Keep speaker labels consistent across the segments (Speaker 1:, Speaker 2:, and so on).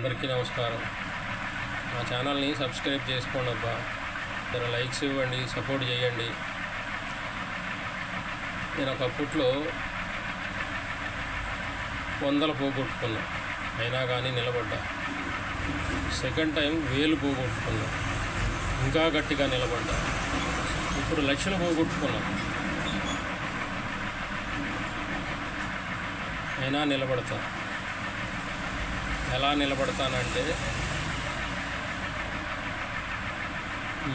Speaker 1: అందరికీ నమస్కారం. మా ఛానల్ని సబ్స్క్రైబ్ చేసుకోండి అబ్బా. జర లైక్స్ ఇవ్వండి సపోర్ట్ చేయండి. నేను ఒకప్పట్లో వందలు పోగొట్టుకున్నా. అయినా కానీ నిలబడ్డా. సెకండ్ టైం వేలు పోగొట్టుకున్నా. ఇంకా గట్టిగా నిలబడ్డా. ఇప్పుడు లక్షలు పోగొట్టుకున్నా. అయినా నిలబడతా. ఎలా నిలబడతానంటే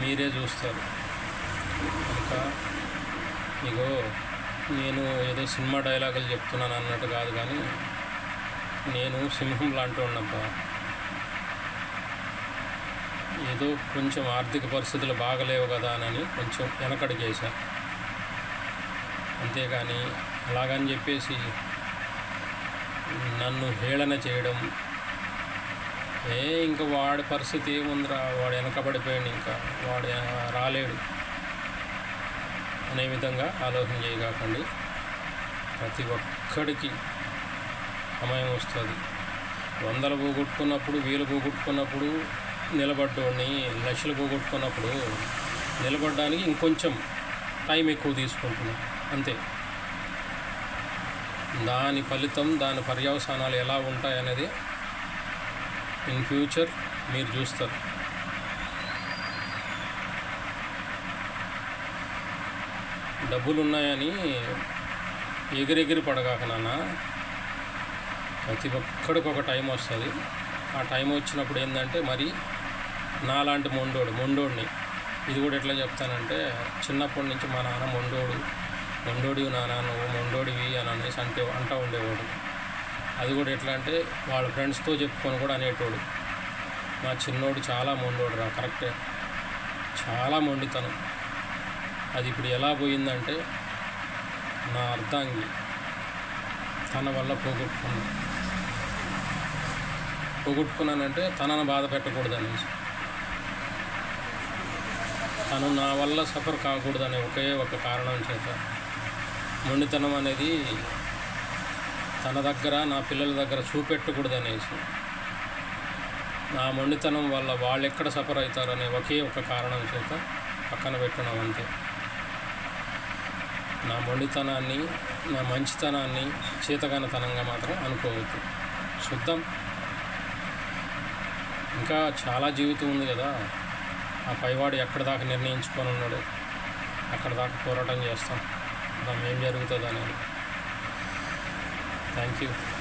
Speaker 1: మీరే చూస్తారు. ఇంకా ఇగో నేను ఏదో సినిమా డైలాగులు చెప్తున్నాను అన్నట్టు కాదు కానీ నేను సింహం లాంటి ఉన్నప్ప ఏదో కొంచెం ఆర్థిక పరిస్థితులు బాగలేవు కదా అని కొంచెం వెనకడిగేసా అంతేగాని అలాగని చెప్పేసి నన్ను హేళన చేయడం ఏ ఇంకా వాడి పరిస్థితి ఏముందిరా? వాడు వెనకబడిపోయాడు ఇంకా. వాడు రాలేడు. అనే విధంగా ఆలోచన చేయకండి ప్రతి ఒక్కడికి సమయం వస్తుంది. వందలు పోగొట్టుకున్నప్పుడు వేలు పోగొట్టుకున్నప్పుడు నిలబడ్డోడిని లక్షలు పోగొట్టుకున్నప్పుడు నిలబడడానికి ఇంకొంచెం టైం ఎక్కువ తీసుకుంటున్నాం అంతే. దాని ఫలితం దాని పర్యవసానాలు ఎలా ఉంటాయనేది ఇన్ ఫ్యూచర్ మీరు చూస్తారు. డబ్బులు ఉన్నాయని ఎగిరెగిరి పడగాక నాన్న ప్రతి ఒక్కడికి ఒక టైం వస్తుంది. ఆ టైం వచ్చినప్పుడు ఏంటంటే మరి నాలాంటి మొండోడు మొండోడిని. ఇది కూడా ఎట్లా చెప్తానంటే చిన్నప్పటి నుంచి మా నాన్న మొండోడు మొండోడివి నాన్న నువ్వు మొండోడివి అని అనేసి అంటే అంటూ ఉండేవాడు. అది కూడా ఎట్లా అంటే వాళ్ళ ఫ్రెండ్స్తో చెప్పుకొని కూడా అనేటోడు. మా చిన్నోడు చాలా మొండోడు రా కరెక్టే. చాలా మొండితనం. అది ఇప్పుడు ఎలా పోయిందంటే నా అర్ధాంగి తన వల్ల పోగొట్టుకున్నా. పోగొట్టుకున్నానంటే తనను బాధ పెట్టకూడదు అనేసి తను నా వల్ల సఫర్ కాకూడదనే ఒకే ఒక కారణం చేత. మొండితనం అనేది తన దగ్గర నా పిల్లల దగ్గర చూపెట్టకూడదనేసి నా మొండితనం వల్ల వాళ్ళు ఎక్కడ సఫర్ అవుతారనే ఒకే ఒక కారణం చేత పక్కన పెట్టడం అంతే. నా మొండితనాన్ని నా మంచితనాన్ని చేతగానతనంగా మాత్రం అనుకోవద్దు. చూద్దాం. ఇంకా చాలా జీవితం ఉంది కదా. ఆ పైవాడు ఎక్కడ దాకా నిర్ణయించుకొని ఉన్నాడు అక్కడ దాకా పోరాటం చేస్తాం. దాని ఏం జరుగుతుంది అనేది. Thank you.